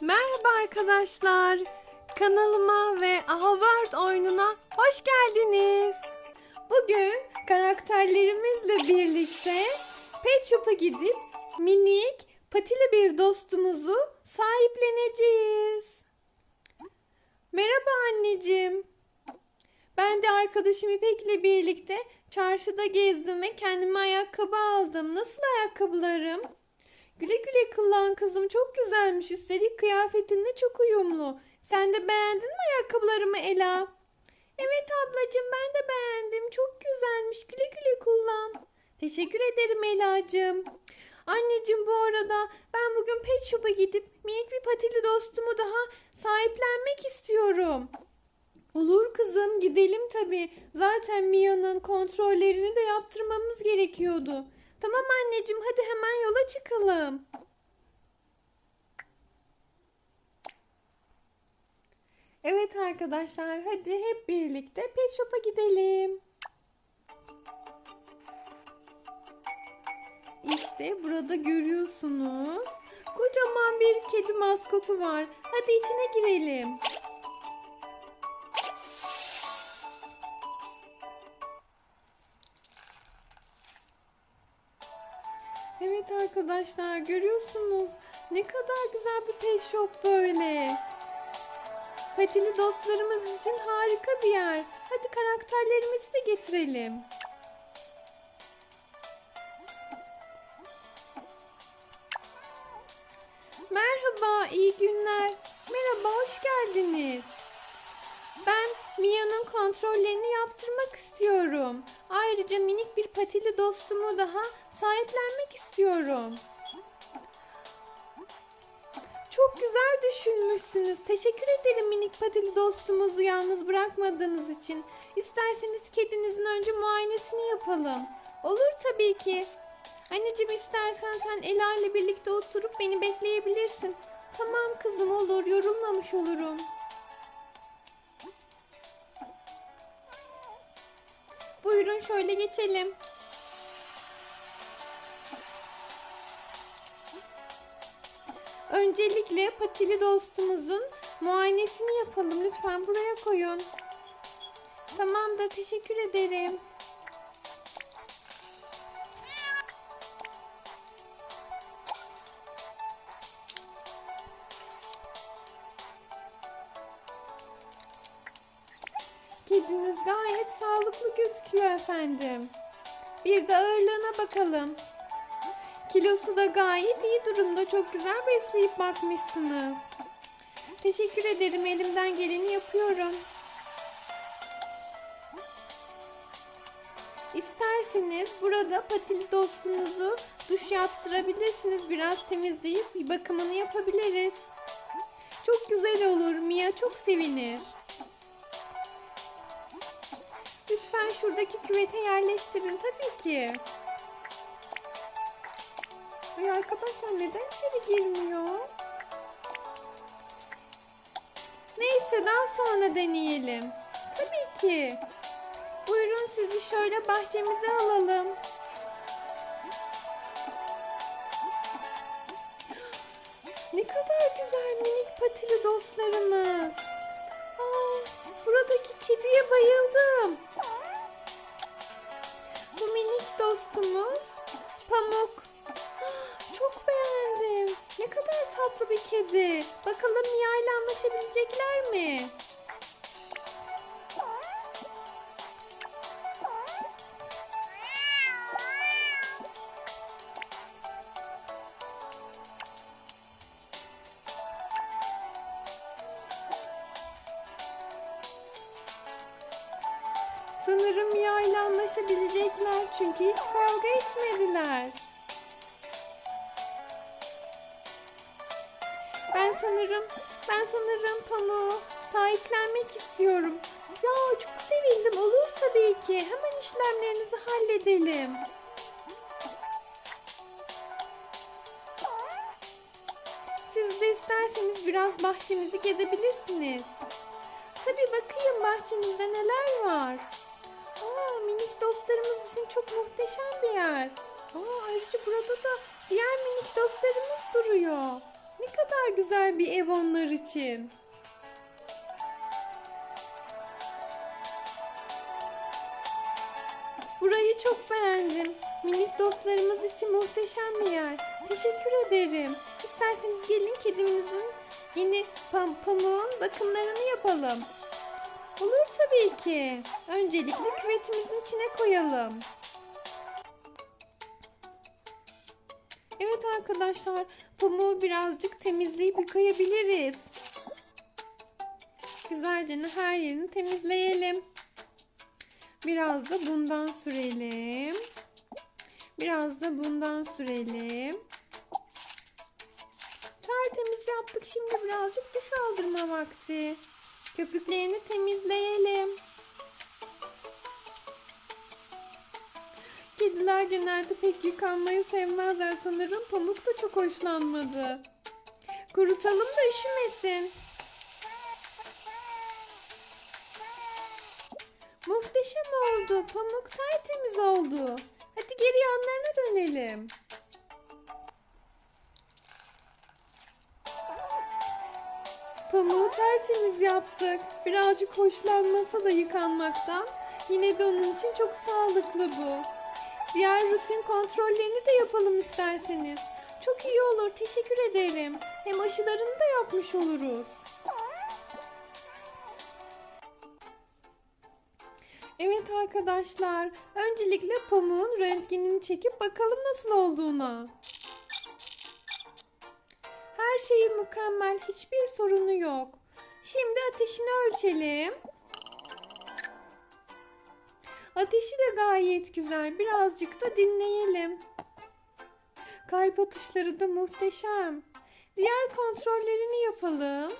Merhaba arkadaşlar. Kanalıma ve Ahavart oyununa hoş geldiniz. Bugün karakterlerimizle birlikte Pet Shop'a gidip minik patili bir dostumuzu sahipleneceğiz. Merhaba anneciğim. Ben de arkadaşım İpek'le birlikte çarşıda gezdim ve kendime ayakkabı aldım. Nasıl ayakkabılarım? Güle güle kullan kızım çok güzelmiş. Üstelik kıyafetinle çok uyumlu. Sen de beğendin mi ayakkabılarımı Ela? Evet ablacığım ben de beğendim. Çok güzelmiş. Güle güle kullan. Teşekkür ederim Ela'cığım. Anneciğim bu arada ben bugün Pet Shop'a gidip minik bir patili dostumu daha sahiplenmek istiyorum. Olur kızım gidelim tabii. Zaten Mia'nın kontrollerini de yaptırmamız gerekiyordu. Tamam anneciğim hadi hemen yola çıkalım. Evet arkadaşlar hadi hep birlikte Pet Shop'a gidelim. İşte burada görüyorsunuz. Kocaman bir kedi maskotu var. Hadi içine girelim. Arkadaşlar görüyorsunuz ne kadar güzel bir pet shop böyle. Patili dostlarımız için harika bir yer. Hadi karakterlerimizi de getirelim. Merhaba, iyi günler. Merhaba, hoş geldiniz. Ben Mia'nın kontrollerini yaptırmak istiyorum. Ayrıca minik bir patili dostumu daha sahiplenmek istiyorum. Çok güzel düşünmüşsünüz. Teşekkür ederim minik patili dostumuzu yalnız bırakmadığınız için. İsterseniz kedinizin önce muayenesini yapalım. Olur tabii ki. Anneciğim istersen sen Ela ile birlikte oturup beni bekleyebilirsin. Tamam kızım olur yorulmamış olurum. Buyurun şöyle geçelim. Öncelikle patili dostumuzun muayenesini yapalım. Lütfen buraya koyun. Tamamdır. Teşekkür ederim. Gayet sağlıklı gözüküyor efendim. Bir de ağırlığına bakalım. Kilosu da gayet iyi durumda. Çok güzel besleyip bakmışsınız. Teşekkür ederim. Elimden geleni yapıyorum. İsterseniz burada patili dostunuzu duş yaptırabilirsiniz. Biraz temizleyip bir bakımını yapabiliriz. Çok güzel olur. Mia çok sevinir. Lütfen şuradaki küvete yerleştirin tabii ki. Ay arkadaşlar neden içeri girmiyor? Neyse daha sonra deneyelim. Tabii ki. Buyurun sizi şöyle bahçemize alalım. Ne kadar güzel minik patili dostlarımız. Buradaki kediye bayıldım. Bu minik dostumuz Pamuk. Çok beğendim. Ne kadar tatlı bir kedi. Bakalım Mia ile anlaşabilecekler mi? Anlaşabilecekler çünkü hiç kavga etmediler. Ben sanırım, ben sanırım Pamuk'u sahiplenmek istiyorum. Ya çok sevindim. Olur tabii ki. Hemen işlemlerinizi halledelim. Siz de isterseniz biraz bahçemizi gezebilirsiniz. Tabii bakayım bahçenizde neler var. Dostlarımız için çok muhteşem bir yer. Aa, ayrıca burada da diğer minik dostlarımız duruyor. Ne kadar güzel bir ev onlar için. Burayı çok beğendim. Minik dostlarımız için muhteşem bir yer. Teşekkür ederim. İsterseniz gelin kedimizin yeni pam pamuğun bakımlarını yapalım. Olur tabii ki. Öncelikle küvetimizin içine koyalım. Evet arkadaşlar, pamuğu birazcık temizleyip yıkayabiliriz. Güzelce her yerini temizleyelim. Biraz da bundan sürelim. Biraz da bundan sürelim. Tertemiz yaptık. Şimdi birazcık duş aldırma vakti. Köpüklerini temizleyelim. Kediler genelde pek yıkanmayı sevmezler sanırım. Pamuk da çok hoşlanmadı. Kurutalım da üşümesin. Muhteşem oldu. Pamuk tertemiz oldu. Hadi geri yanlarına dönelim. Pamuğu tertemiz yaptık. Birazcık hoşlanmasa da yıkanmaktan. Yine de onun için çok sağlıklı bu. Diğer rutin kontrollerini de yapalım isterseniz. Çok iyi olur. Teşekkür ederim. Hem aşılarını da yapmış oluruz. Evet arkadaşlar, öncelikle pamuğun röntgenini çekip bakalım nasıl olduğuna. Her şeyi mükemmel, hiçbir sorunu yok. Şimdi ateşini ölçelim. Ateşi de gayet güzel. Birazcık da dinleyelim. Kalp atışları da muhteşem. Diğer kontrollerini yapalım.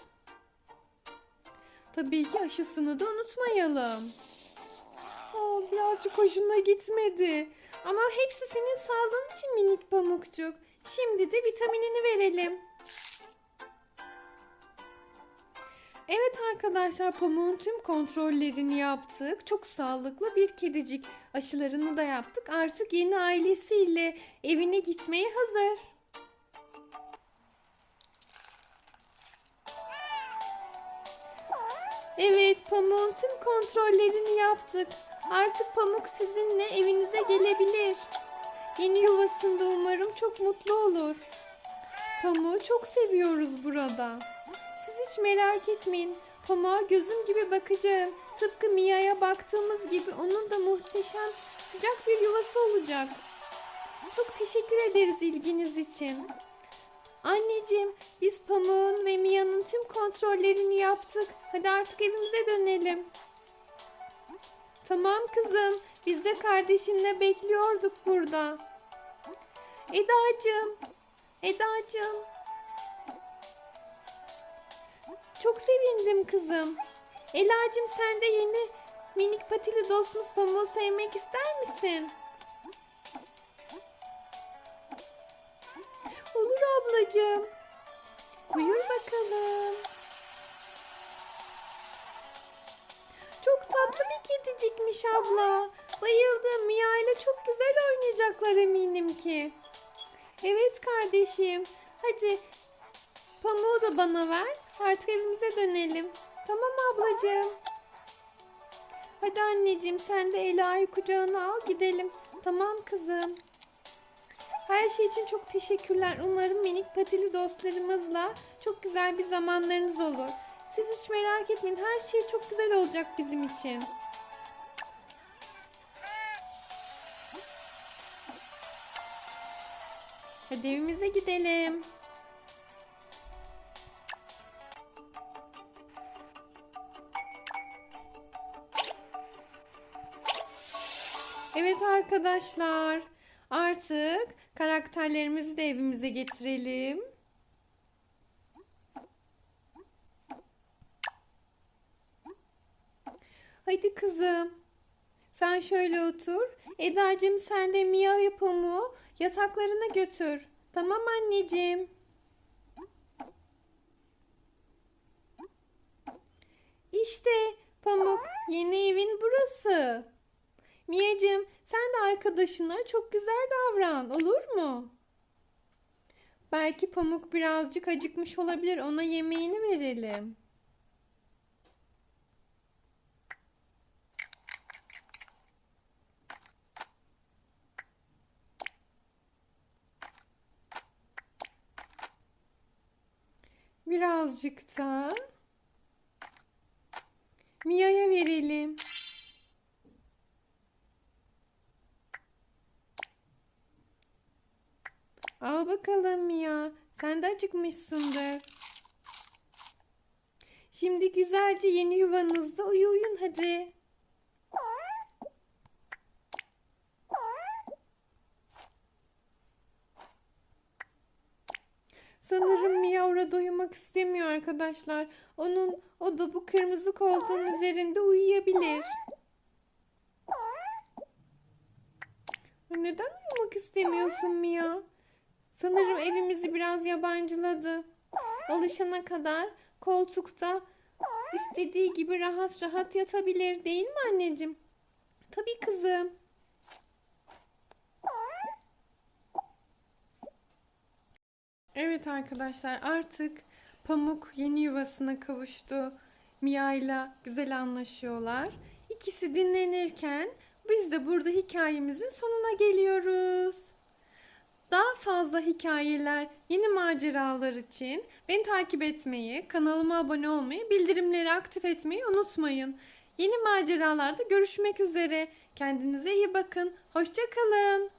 Tabii ki aşısını da unutmayalım. Aa, birazcık hoşuna gitmedi. Ama hepsi senin sağlığın için minik pamukcuk. Şimdi de vitaminini verelim. Evet arkadaşlar pamuğun tüm kontrollerini yaptık. Çok sağlıklı bir kedicik. Aşılarını da yaptık. Artık yeni ailesiyle evine gitmeye hazır. Evet pamuğun tüm kontrollerini yaptık. Artık pamuk sizinle evinize gelebilir. Yeni yuvasında umarım çok mutlu olur. Pamuğu çok seviyoruz burada. Siz hiç merak etmeyin. Pamuğa gözüm gibi bakacağım. Tıpkı Mia'ya baktığımız gibi onun da muhteşem sıcak bir yuvası olacak. Çok teşekkür ederiz ilginiz için. Anneciğim biz Pamuk'un ve Mia'nın tüm kontrollerini yaptık. Hadi artık evimize dönelim. Tamam kızım. Biz de kardeşinle bekliyorduk burada. Edacığım. Edacığım. Çok sevindim kızım. Elacığım sen de yeni minik patili dostumuz Pamuk'u sevmek ister misin? Olur ablacığım. Buyur bakalım. Çok tatlı bir kedicikmiş abla. Bayıldım. Mia ile çok güzel oynayacaklar eminim ki. Evet kardeşim. Hadi pamuğu da bana ver. Artık evimize dönelim. Tamam ablacığım. Hadi anneciğim sen de Ela'yı kucağına al gidelim. Tamam kızım. Her şey için çok teşekkürler. Umarım minik patili dostlarımızla çok güzel bir zamanlarınız olur. Siz hiç merak etmeyin. Her şey çok güzel olacak bizim için. Hadi evimize gidelim. Arkadaşlar. Artık karakterlerimizi de evimize getirelim. Hadi kızım. Sen şöyle otur. Edacığım sen de ve Pamuk'u yataklarına götür. Tamam anneciğim. İşte Pamuk yeni evin burası. Mia'cığım sen de arkadaşına çok güzel davran olur mu? Belki Pamuk birazcık acıkmış olabilir. Ona yemeğini verelim. Birazcık da Mia'ya verelim. Al bakalım Mia. Sen de acıkmışsındır. Şimdi güzelce yeni yuvanızda uyu uyun hadi. Sanırım Mia orada uyumak istemiyor arkadaşlar. Onun o da bu kırmızı koltuğun üzerinde uyuyabilir. Neden uyumak istemiyorsun Mia? Sanırım evimizi biraz yabancıladı. Alışana kadar koltukta istediği gibi rahat rahat yatabilir değil mi anneciğim? Tabii kızım. Evet arkadaşlar artık Pamuk yeni yuvasına kavuştu. Mia ile güzel anlaşıyorlar. İkisi dinlenirken biz de burada hikayemizin sonuna geliyoruz. Daha fazla hikayeler, yeni maceralar için beni takip etmeyi, kanalıma abone olmayı, bildirimleri aktif etmeyi unutmayın. Yeni maceralarda görüşmek üzere. Kendinize iyi bakın. Hoşçakalın.